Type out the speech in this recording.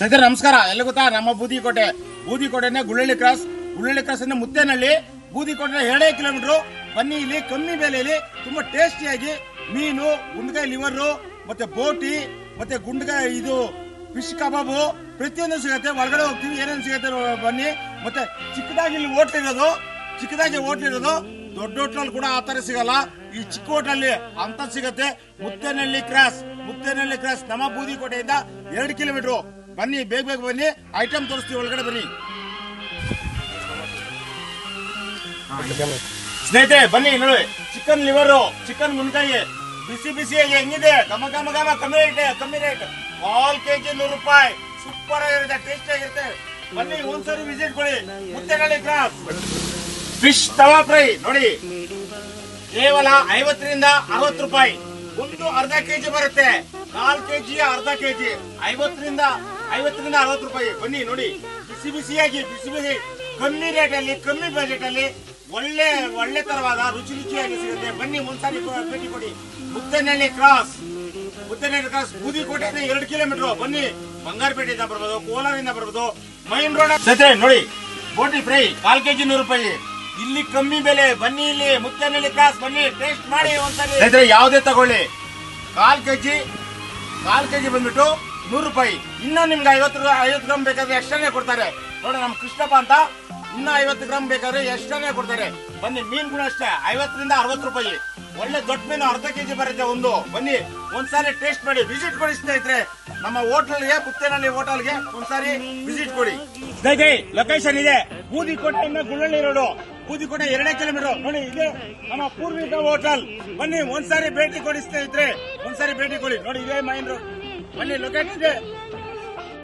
ಸ್ನೇಹಿತರೆ ನಮಸ್ಕಾರ. ಎಲ್ಲ ಗೊತ್ತಾ? ನಮ್ಮ ಬೂದಿಕೋಟೆ. ಬೂದಿಕೋಟೆನೆ ಗುಳ್ಳಳ್ಳಿ ಕ್ರಾಸ್. ಗುಳ್ಳಳ್ಳಿ ಕ್ರಾಸ್ ಅಂದ್ರೆ ಮುದ್ದೇನಹಳ್ಳಿ ಬೂದಿಕೋಟೆ ಎರಡೇ ಕಿಲೋಮೀಟರ್. ಬನ್ನಿ ಇಲ್ಲಿ, ಕಮ್ಮಿ ಬೆಲೆಯಲ್ಲಿ ತುಂಬಾ ಟೇಸ್ಟಿಯಾಗಿ ಮೀನು ಗುಂಡ್ಗಾಯಿ ಲಿವರ್ ಮತ್ತೆ ಬೋಟಿ, ಮತ್ತೆ ಗುಂಡ್ಗಾಯಿ ಇದು ಫಿಶ್ ಕಬಾಬು ಪ್ರತಿಯೊಂದು ಸಿಗುತ್ತೆ. ಒಳಗಡೆ ಹೋಗ್ತೀವಿ, ಏನೇನು ಸಿಗುತ್ತೆ ಬನ್ನಿ. ಮತ್ತೆ ಚಿಕ್ಕದಾಗಿ ಇಲ್ಲಿ ಇರೋದು. ಚಿಕ್ಕದಾಗಿ ಇರೋದು. ದೊಡ್ಡ ಹೋಟ್ಲಲ್ಲಿ ಕೂಡ ಆ ತರ ಸಿಗಲ್ಲ. ಈ ಚಿಕ್ಕ ಹೋಟ್ಲಲ್ಲಿ ಅಂತ ಸಿಗತ್ತೆ. ಮುತ್ತೇನಹಳ್ಳಿ ಕ್ರಾಸ್. ಮುತ್ತೇನಹಳ್ಳಿ ಕ್ರಾಸ್. ನಮ್ಮ ಬೂದಿಕೋಟೆಯಿಂದ ಎರಡು ಕಿಲೋಮೀಟರ್. ಬನ್ನಿ, ಬೇಗ ಬೇಗ ಬನ್ನಿ. ಐಟಮ್ ತೋರಿಸ್ತೀವಿ, ಒಳಗಡೆ ಬನ್ನಿ. ಸ್ನೇಹಿತರೆ, ಬನ್ನಿ, ನೋಡಿ. ಚಿಕನ್ ಲಿವರು ಚಿಕನ್ ಮುನ್ಕಾಯಿ ಬಿಸಿ ಬಿಸಿ ಹೆಂಗಿದೆ? ಘಮ ಘಮ ಘಮ, ಕಮ್ಮಿ ರೇಟ್ ಕಮ್ಮಿ ರೇಟ್ ಕಾಲ್ ಕೆಜಿ ನೂರು ರೂಪಾಯಿ. ಸೂಪರ್ ಆಗಿರುತ್ತೆ ಟೇಸ್ಟ್ ಆಗಿರುತ್ತೆ. ಬನ್ನಿ ಒಂದ್ಸರಿ ವಿಸಿಟ್ ಕೊಡಿ. ಕ್ರಾಸ್. ಫಿಶ್ ತವಾ ಫ್ರೈ ನೋಡಿ. ಕೇವಲ ಐವತ್ತರಿಂದ ಅರವತ್ತು ರೂಪಾಯಿ. ಒಂದು ಅರ್ಧ ಕೆಜಿ ಬರುತ್ತೆ. ಕಾಲ್ ಕೆಜಿ, ಅರ್ಧ ಕೆಜಿ. ಐವತ್ತರಿಂದ ಐವತ್ತರಿಂದ ಅರವತ್ತು ರೂಪಾಯಿ. ಬನ್ನಿ, ನೋಡಿ. ಬಿಸಿ ಬಿಸಿಯಾಗಿ, ಬಿಸಿ ಬಿಸಿ. ಕಮ್ಮಿ ರೇಟ್ ಅಲ್ಲಿ ಕಮ್ಮಿ ಬಜೆಟ್ ಅಲ್ಲಿ ಒಳ್ಳೆ ಒಳ್ಳೆ ತರವಾದ ರುಚಿ ರುಚಿಯಾಗಿ ಸಿಗುತ್ತೆ. ಬನ್ನಿ, ಒಂದ್ಸಾರಿ ಭೇಟಿ ಕೊಡಿ. ಮುತ್ತನಹಳ್ಳಿ ಕ್ರಾಸ್ ಮುತ್ತನಹಳ್ಳಿ ಕ್ರಾಸ್ ಬೂದಿಕೋಟೆಯಿಂದ ಎರಡು ಕಿಲೋಮೀಟರ್ ಬನ್ನಿ, ಬಂಗಾರಪೇಟೆಯಿಂದ ಬರ್ಬೋದು ಕೋಲಾರಿಂದ ಬರ್ಬೋದು. ಮೈನ್ ರೋಡ್ ಸತೆ ನೋಡಿ. ಬೋಟಿ ಫ್ರೈ ಕಾಲ್ ಕೆಜಿ ನೂರು ರೂಪಾಯಿ. ಇಲ್ಲಿ ಕಮ್ಮಿ ಬೆಲೆ. ಬನ್ನಿ ಇಲ್ಲಿ ಮುತ್ತನಹಳ್ಳಿ ಕ್ರಾಸ್ ಬನ್ನಿ ಟೇಸ್ಟ್ ಮಾಡಿ ಒಂದ್ಸರಿ. ಯಾವುದೇ ತಗೊಳ್ಳಿ. ಕಾಲ್ ಕೆಜಿ ಕಾಲ್ ಕೆಜಿ ಬಂದ್ಬಿಟ್ಟು ನೂರು ರೂಪಾಯಿ. ಇನ್ನೂ ನಿಮ್ಗೆ ಐವತ್ತು ಐವತ್ತು ಗ್ರಾಮ್ ಬೇಕಾದ್ರೆ ಎಷ್ಟನೇ ಕೊಡ್ತಾರೆ? ನೋಡಿ, ನಮ್ಮ ಕೃಷ್ಣಪ್ಪ ಅಂತ ಇನ್ನೂ ಐವತ್ತು ಗ್ರಾಮ್ ಬೇಕಾದ್ರೆ ಎಷ್ಟನೇ ಕೊಡ್ತಾರೆ? ಬನ್ನಿ, ಮೀನ್ ಕೂಡ ಅಷ್ಟೇ, ಐವತ್ತರಿಂದ ಅರವತ್ತು ರೂಪಾಯಿ. ಒಳ್ಳೆ ದೊಡ್ಡ ಮೀನು ಅರ್ಧ ಕೆಜಿ ಬರುತ್ತೆ ಒಂದು. ಬನ್ನಿ, ಒಂದ್ಸಾರಿ ಟೇಸ್ಟ್ ಮಾಡಿ ವಿಸಿಟ್ ಕೊಡಿ ಸ್ನೇಹಿತರೆ. ನಮ್ಮ ಹೋಟೆಲ್ಗೆ ಪುತ್ತೇನಹಳ್ಳಿ ಹೋಟೆಲ್ಗೆ ಒಂದ್ಸಾರಿ ವಿಸಿಟ್ ಕೊಡಿ. ಸ್ನೇಹಿತರೆ ಲೊಕೇಶನ್ ಇದೆ. ಬೂದಿಕೋಟೆಯಿಂದ ಗುಳ್ಳಳ್ಳಿ ರೋಡು. ಬೂದಿಕೋಟೆ ಎರಡೇ ಕಿಲೋಮೀಟರ್. ನೋಡಿ, ಇದೆ ನಮ್ಮ ಪೂರ್ವಿಕ ಹೋಟೆಲ್. ಬನ್ನಿ, ಒಂದ್ಸಾರಿ ಭೇಟಿ ಕೊಡಿ ಸ್ನೇಹಿತರೆ. ಒಂದ್ಸಾರಿ ಭೇಟಿ ಕೊಡಿ. ನೋಡಿ, ಇದೇ ಮೈನ್ ರೋಡ್ ಬನ್ನಿ ಲೊಕೇಶನ್ ಇದೆ